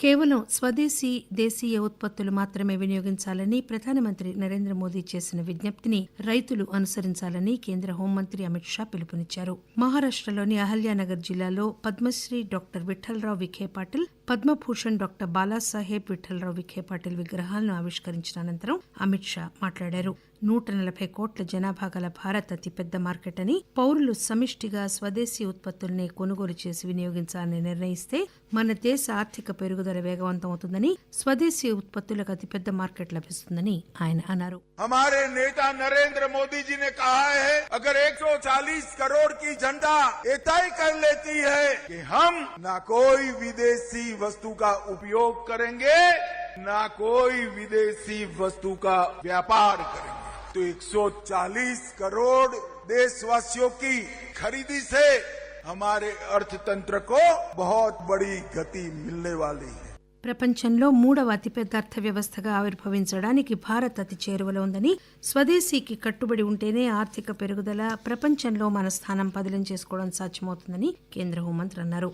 కేవలం స్వదేశీ దేశీయ ఉత్పత్తులు మాత్రమే వినియోగించాలని ప్రధానమంత్రి నరేంద్ర మోదీ చేసిన విజ్ఞప్తిని రైతులు అనుసరించాలని కేంద్ర హోంమంత్రి అమిత్ షా పిలుపునిచ్చారు. మహారాష్టలోని అహల్యానగర్ జిల్లాలో పద్మశ్రీ డాక్టర్ విఠలరావు విఖే పాటిల్ పద్మభూషణ్ డాక్టర్ బాలాసాహెబ్ విఠలరావు విఖే పాటిల్ విగ్రహాలను ఆవిష్కరించిన అనంతరం అమిత్ షా మాట్లాడారు నూట నలభై కోట్ల జనాభా గల భారత్ అతిపెద్ద మార్కెట్ అని పౌరులు సమిష్టిగా స్వదేశీ ఉత్పత్తుల్ని కొనుగోలు చేసి వినియోగించాలని నిర్ణయిస్తే మన దేశ ఆర్థిక పెరుగుదల వేగవంతం అవుతుందని స్వదేశీ ఉత్పత్తులకు అతిపెద్ద మార్కెట్ లభిస్తుందని ఆయన అన్నారు हमारे नेता नरेंद्र मोदी जी ने कहा है अगर 140 करोड़ की जनता ये तय कर लेती है कि हम ना कोई विदेशी वस्तु का उपयोग करेंगे ना कोई विदेशी वस्तु का व्यापार करेंगे तो 140 करोड़ देशवासियों की खरीदी से हमारे अर्थतंत्र को बहुत बड़ी गति मिलने वाली है ప్రపంచంలో మూడవ అతిపెద్ద అర్థవ్యవస్థగా ఆవిర్భవించడానికి భారత్ అతి చేరువలో ఉందని స్వదేశీకి కట్టుబడి ఉంటేనే ఆర్థిక పెరుగుదల ప్రపంచంలో మన స్థానం పదిలం చేసుకోవడం సాధ్యమవుతుందని కేంద్ర హోంమంత్రి అన్నారు